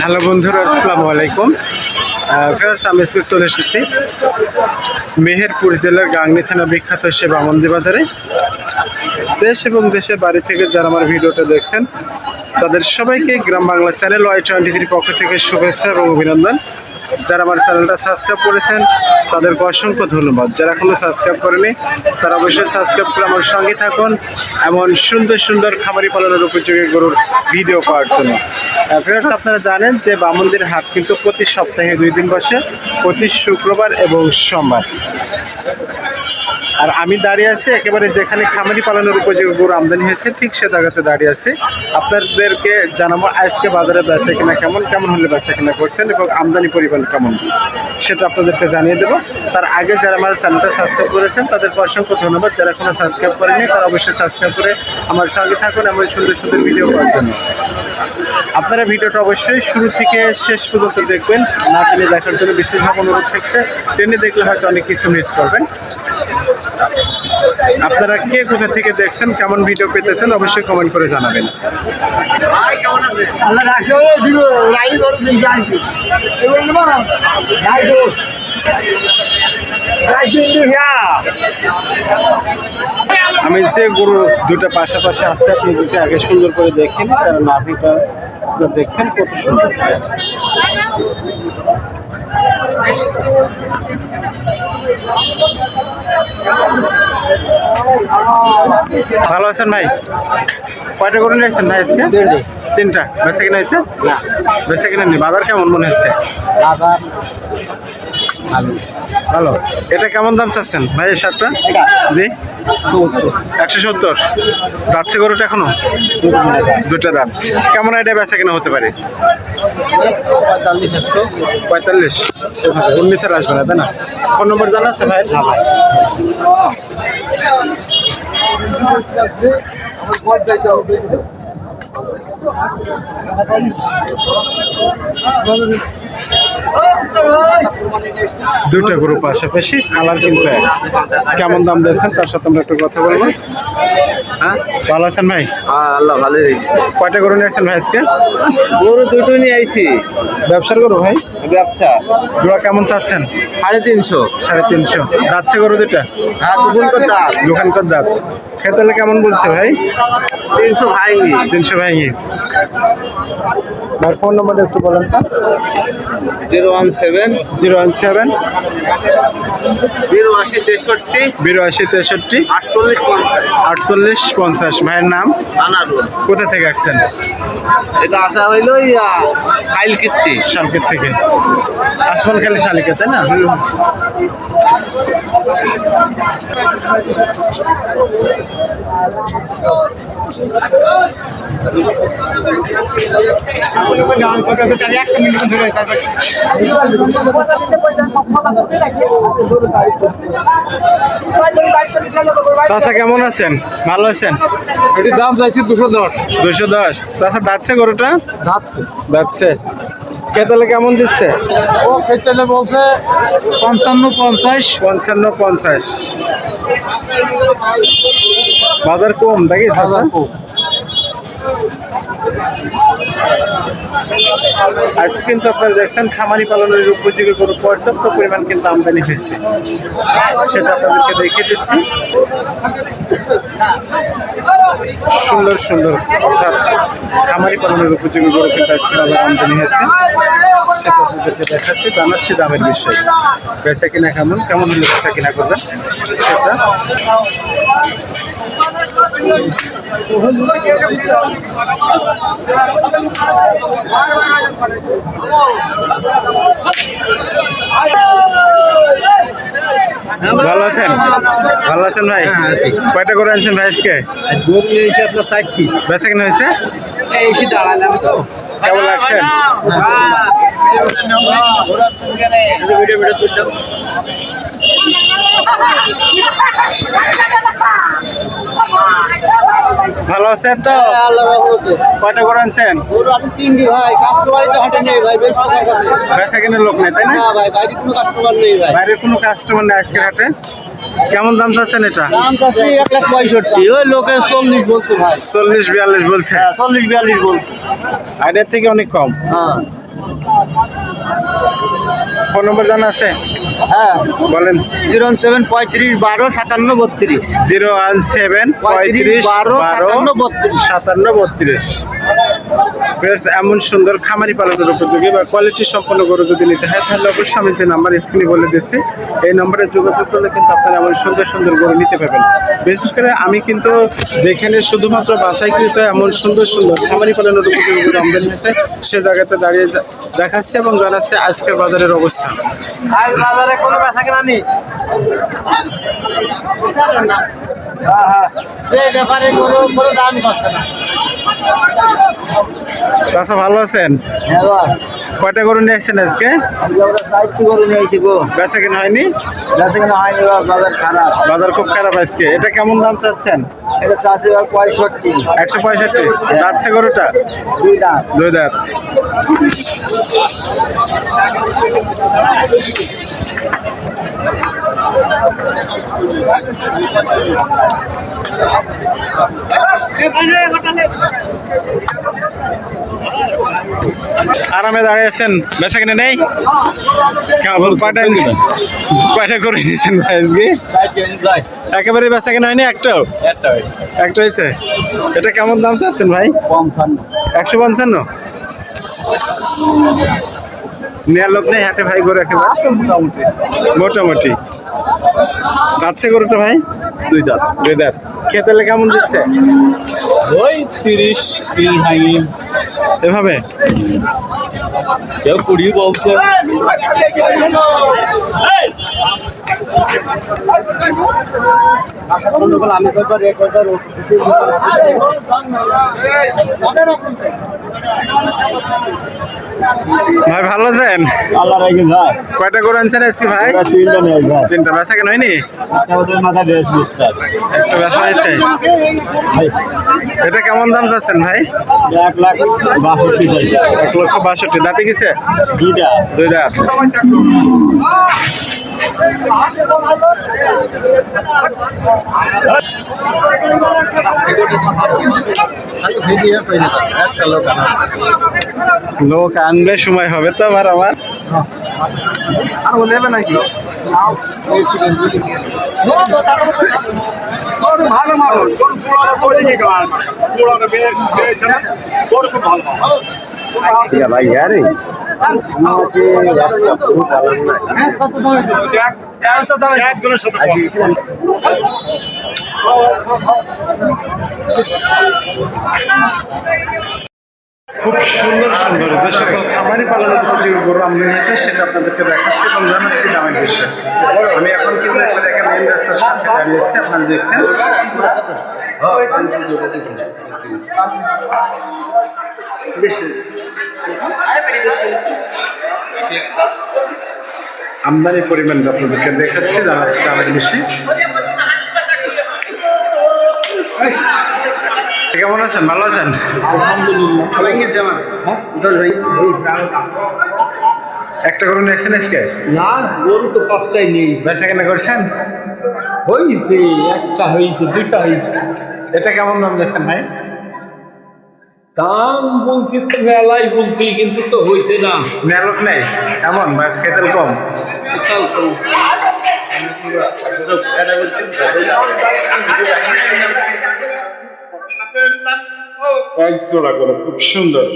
Hello বন্ধুরা, আসসালামু আলাইকুম। ফেরার্স আমি আজকে চলে এসেছি মেহেরপুর জেলার গাংনি থানা বিখ্যাত সে বামন্দি বাজারে। দেশ এবং দেশের বাড়ি থেকে যারা আমার ভিডিওটা দেখছেন, তাদের সবাইকে Gram Bangla channel Y twenty three পক্ষ থেকে শুভেচ্ছা এবং অভিনন্দন। যারা আমার চ্যানেলটা সাবস্ক্রাইব করেছেন, তাদেরকে অসংখ্য ধন্যবাদ। যারা এখনও সাবস্ক্রাইব করেনি, তারা অবশ্যই সাবস্ক্রাইব করে আমার সঙ্গে থাকুন এমন সুন্দর সুন্দর খামারি পালনের উপযোগী গরুর ভিডিও পাওয়ার জন্য। ফ্রেন্ডস আপনারা জানেন যে বামন্দির হাট কিন্তু প্রতি সপ্তাহে দুই দিন বসে, প্রতি শুক্রবার এবং সোমবার। আর আমি দাঁড়িয়ে আছি একেবারে যেখানে খামারি পালনের উপযোগী গরু আমদানি হয়েছে, ঠিক সে জায়গাতে দাঁড়িয়ে আছি। আপনাদেরকে জানাব আজকে বাজারে বেচা কিনা কেমন কেমন হলে বেচা কিনা করছেন এবং আমদানি পরিমাণ কেমন, সেটা আপনাদেরকে জানিয়ে দেবো। তার আগে যারা আমার চ্যানেলটা সাবস্ক্রাইব করেছেন, তাদেরকে অসংখ্য ধন্যবাদ। যারা এখনও সাবস্ক্রাইব করেনি তারা অবশ্যই সাবস্ক্রাইব করে আমার সঙ্গে থাকুন এমন সুন্দর সুন্দর ভিডিও পাওয়ার জন্য। আপনারা ভিডিওটা অবশ্যই শুরু থেকে শেষ পর্যন্ত দেখবেন, না টেনে দেখার জন্য বিশেষভাবে অনুরোধ থাকছে। টেনে দেখলে হয়তো অনেক কিছু মিস করবেন। আপনারা কে কোথা থেকে দেখছেন কেমন ভিডিও পেতেছেন অবশ্যই কমেন্ট করে জানাবেন। আমি যে গরু দুটো পাশাপাশি আছে আপনি দুটো আগে সুন্দর করে দেখেন কারণ নাভিটা আপনারা দেখছেন কত সুন্দর। ভালো আছেন ভাই? কয়টা করে নিয়েছেন ভাই আজকে? তিনটা। বেচা কিনা হয়েছে? না। কিনে নেই। বাজার কেমন মনে হচ্ছে? ভালো। ভালো এটা কেমন দাম চাচ্ছেন? ভাই এই শার্টটা? জি? একশো সত্তর। যাচ্ছে গরুটা এখনও? দুটো দাম কেমন আইডিয়া বেচা কিনা হতে পারে? পঁয়তাল্লিশ। উনিশের আসবে না তাই না? ফোন নম্বর জানা আছে ভাই না ভাই। দুইটা গরু পাশাপাশি কালার কিন্তু এক। কেমন দাম দিয়েছেন? তার সাথে আমরা একটু কথা বলব। হ্যাঁ? ভালো আছেন ভাই? হ্যাঁ আল্লাহ ভালো কয়টা গরু নিয়ে আসছেন ভাই আজকে? গরু দুটো নিয়ে আইছি। ব্যবসার গরু ভাই? ব্যবসা। জোড়া কেমন চাচ্ছেন? সাড়ে তিনশো। সাড়ে তিনশো। যাচ্ছে গরু দুটা হ্যাঁ দোকানকার দাঁত খেতালে কেমন বলছে ভাই? তিনশো ভাইনি তিনশো ভাইয়ে আর ফোন নম্বরটা একটু বলেন তো। Zero one seven. Zero one seven. Zero আশি তেষট্টি। বিরাশি তেষট্টি। আটচল্লিশ পঞ্চাশ। আটচল্লিশ পঞ্চাশ। ভাইয়ের নাম? আনারুল। কোথা থেকে আসছেন? এটা আসা হইল সাইল কীর্তি শালকের থেকে। আসমান খালি শালিকে তাই না? চাচা কেমন আছেন? ভালো আছেন? এটির দাম চাইছি দুশো দশ। দুশো দশ। চাচা যাচ্ছে গরুটা? যাচ্ছে কেতালে কেমন দিচ্ছে? ও কেতালে বলছে পঞ্চান্ন পঞ্চাশ। পঞ্চান্ন পঞ্চাশ। বাজার কম দেখি বাজার কো আজ কিন্তু আপনারা দেখছেন খামারি পালনের উপযোগী গরু পর্যাপ্ত পরিমাণ কিন্তু আমদানি হয়েছে। সেটা আপনাদেরকে দেখিয়ে দিচ্ছি। সুন্দর সুন্দর অর্থাৎ খামারি পালনের উপযোগী গরু কিন্তু আজকে আবার আমদানি হয়েছে। সেটা আপনাদেরকে দেখাচ্ছি, জানাচ্ছি দামের বিষয়। বেচা কিনা কেমন কেমন হলে বেচা কিনা করবেন, সেটা ভালো আছেন? ভালো আছেন ভাই? কয়টা করে আনছেন ভাই আজকে? আপনার চারটি বেচা কিনা হয়েছে? দাঁড়ালাম তো। কেমন লাগছেন ভিডিও ভিডিও তুললাম। ভালো আছেন তো? আল্লাহ কয়টা করে আনছেন? তিনটি ভাই কাস্টমারই তো হাটে নেই ভাই বেশ কিনার লোক নেই তাই না? ভাই বাইরে কোনো কাস্টমার নেই ভাই। বাইরের কোনো কাস্টমার নেই আজকের হাটে? কেমন দাম চাচ্ছেন এটা? ওই লোকে চল্লিশ বলছে ভাই। চল্লিশ বিয়াল্লিশ বলছে? হ্যাঁ চল্লিশ বিয়াল্লিশ বলছে। আগের থেকে অনেক কম। হ্যাঁ। ফোন নম্বর জানা আছে? হ্যাঁ। বলেন। জিরো সেভেন পঁয়ত্রিশ বারো সাতান্ন বত্রিশ। জিরো ওয়ান সেভেন পঁয়ত্রিশ, বারো সাতান্ন, বত্রিশ। সাতান্ন বত্রিশ। Friends, এমন সুন্দর খামারি পালনের উপযোগী বা কোয়ালিটি সম্পন্ন গরু যদি নিতে হয় তাহলে অবশ্যই আমি যে নাম্বার স্ক্রিনে বলে দিচ্ছি এই নম্বরে যোগাযোগ করলে কিন্তু আপনারা এমন সুন্দর সুন্দর গরু নিতে পারবেন। বিশেষ করে আমি কিন্তু যেখানে শুধুমাত্র বাছাইকৃত এমন সুন্দর সুন্দর খামারি পালনের উপযোগী গরু আমদানি হয়েছে সে জায়গাতে দাঁড়িয়ে দেখাচ্ছে এবং জানাচ্ছে আজকের বাজারের অবস্থা। বাজারে কোনো কেনা নেই। চাষা ভালো আছেন? হ্যাঁ কয়টা গরু নিয়ে আসছেন আজকে? করে নিয়ে গো। বেচা কেনা হয়নি? বেচা কেনা হয়নি বাজার খারাপ। বাজার খুব খারাপ আজকে। এটা কেমন দাম চাচ্ছেন? এটা চাষি পঁয়ষট্টি। একশো পঁয়ষট্টি। যাচ্ছে গরুটা? দুই দাম দুই দাঁত। আরামে দাঁড়িয়ে আছেন। বেচা কিনে নেই? কেমন? কয়টা কয়টা করে নিয়েছেন ভাই আজকে একেবারে বেচা কিনা হয়নি একটাও? একটা হয়েছে? এটা কেমন দাম চাচ্ছেন ভাই? একশো পঞ্চান্ন? নেওয়ার লোক নেই হাটে ভাই গরু একেবারে? মোটামুটি। যাচ্ছে গরুটা ভাই? দুই দাঁত দুই দাঁত খেতে কেমন দিচ্ছে? ওই তিরিশ তিরিশ ভাঙি এভাবে? কেউ কুড়ি বলছে আমি কয়বার এক কয়বার ভাই ভালো আছেন? আল্লাহ রাখি ভাই। কয়টা গরু আনছেন আজকে ভাই? তিনটা নিয়ে ভাই তিনটা বেচা কেন হয়নি? মাথা ড্রেস মিস্টার একটা বেচা হয়েছে। এটা কেমন দাম চাচ্ছেন ভাই? এক লাখ বাষট্টি এক লক্ষ বাষট্টি। দাঁতে গেছে দুইটা। দুই দাঁত একটা লোক লোক আনবে সময় হবে তো আবার আমার আর ও নেবে নাকি ভালো মানুষ ভালো খুব সুন্দর সুন্দর যে সকল খামারি পালনের উপযোগী গরু আমদানি আছে সেটা আপনাদেরকে দেখাচ্ছি এবং জানাচ্ছি দামের বিষয়ে। আমি এখন কিন্তু একটা মেন রাস্তার সাথে দাঁড়িয়ে আছি। আপনারা দেখছেন। আমদানির পরিমাণটা আপনাদেরকে দেখাচ্ছি জানাচ্ছি দামের বিষয়ে কেমন আছেন? ভালো আছেন? একটা করে নিয়েছেন আজকে? না গরু তো পাঁচটাই নেই বেচা কেনা করছেন? হয়েছে একটা হয়েছে দুইটা হয়েছে এটা কেমন দাম দিয়েছেন ভাই? দাম বলছি তো মেলাই বলছি কিন্তু তো হয়েছে না। নেলোক নেই এমন মাছ খেতে কম। এক জোড়া করে খুব সুন্দর।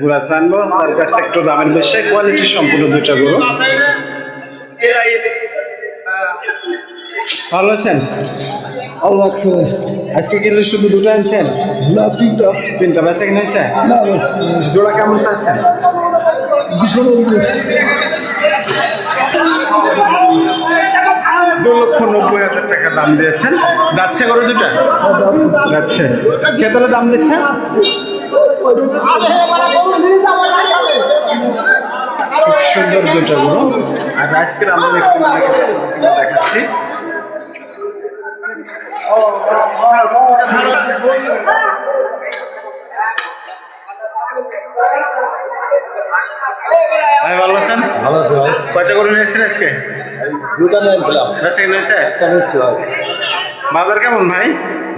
গুড়া জানব তার কাছে একটু দামের বেশি কোয়ালিটি সম্পূর্ণ দুইটা গরু। ভালো আছেন? আল্লাহ আজকে গেলে শুধু দুটো আনছেন? না তিনটা। তিনটা বেচা কিনা হয়েছে? না জোড়া কেমন চাচ্ছেন? দু লক্ষ নব্বই হাজার টাকা দাম দিয়েছেন। যাচ্ছে গরু দুটা? যাচ্ছে। কেতলে দাম দিচ্ছে খুব সুন্দর দুটো গরু। আর আজকের আমরা দেখাচ্ছি। ভাই ভালো আছেন? ভালো আছে ভাই। কয়টা গরু নিয়েছেন আজকে? দুটা নিয়েছিলাম বাজার কেমন ভাই?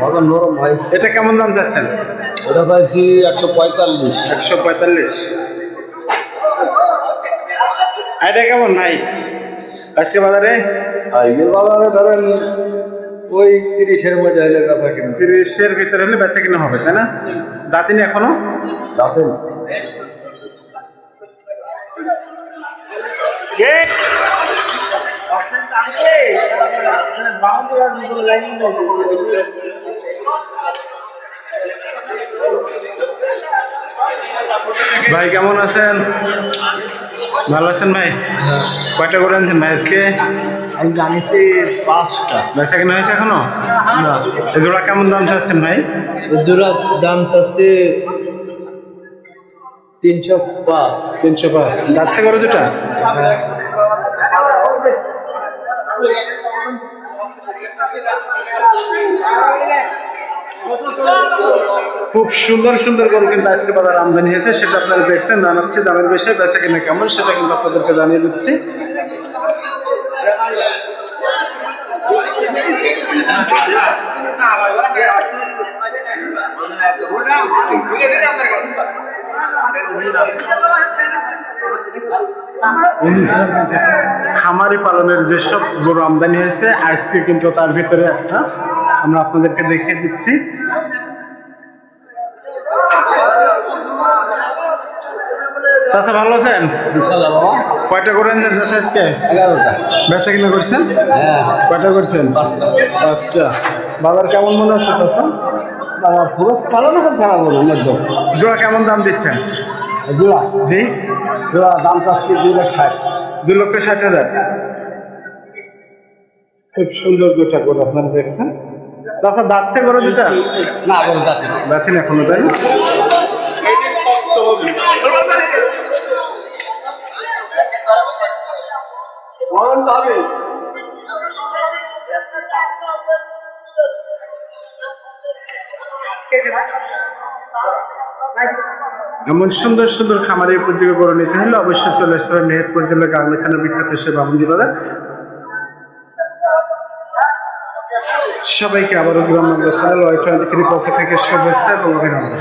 বাজার নরম ভাই। এটা কেমন দাম চাচ্ছেন? ওটা পাইছি একশো পঁয়তাল্লিশ। একশো পঁয়তাল্লিশ। এটা কেমন ভাই? আজকে বাজারে? বাজারে ধরেন ওই তিরিশের মধ্যে হলে কথা কিনা তিরিশের ভিতরে হলে বেচা কিনা হবে তাই না? দাঁতিনি এখনও? রাখেন ভাই কেমন আছেন? ভালো আছেন ভাই? কয়টা করে আনছেন ভাই আজকে? আমি জানিছি পাঁচটা। বেচা কিনা হয়েছে এখনও? না। জোড়া কেমন দাম চাচ্ছেন ভাই? জোড়া দাম চাচ্ছে তিনশো পাঁচ। তিনশো পাঁচ। যাচ্ছে করে দুটা? খুব সুন্দর সুন্দর গরু কিন্তু আজকে বাজার আমদানি হয়েছে, সেটা আপনারা দেখছেন, জানাচ্ছি দামের বিষয়ে, বেচা কিনা কেমন, সেটা কিন্তু আপনাদেরকে জানিয়ে দিচ্ছি। খামারি পালনের যেসব গরু আমদানি হয়েছে, আজকে কিন্তু তার ভিতরে একটা আমরা আপনাদেরকে দেখিয়ে দিচ্ছি। চাচা ভালো আছেন? বাবা। কয়টা করে আনছেন চাচা আজকে? এগারোটা। বেচা কিনা করছেন? হ্যাঁ। কয়টা করছেন? পাঁচটা। পাঁচটা। বাজার কেমন মনে হচ্ছে চাচা? বাবা খুব ভালো না খুব খারাপ হলো মধ্যম জোড়া কেমন দাম দিচ্ছেন? জোড়া। জি? জোড়া দাম চাচ্ছি দুই লাখ ষাট। দুই লক্ষ ষাট হাজার। খুব সুন্দর দুটা করে আপনারা দেখছেন। চাচা দাচ্ছে করে দুটা? না বলো যাচ্ছে দেখেন এখনও তাই না? এমন সুন্দর সুন্দর খামারের উপযোগী করে নিতে হলে অবশ্যই চলে আসতে হবে মেহেরপুর জেলার গাঙ্গিখানা বিখ্যাত সে বামন্দি বাজার। সবাইকে আবারও Gram Bangla channel Y twenty three পক্ষ থেকে শুভেচ্ছা এবং অভিনন্দন।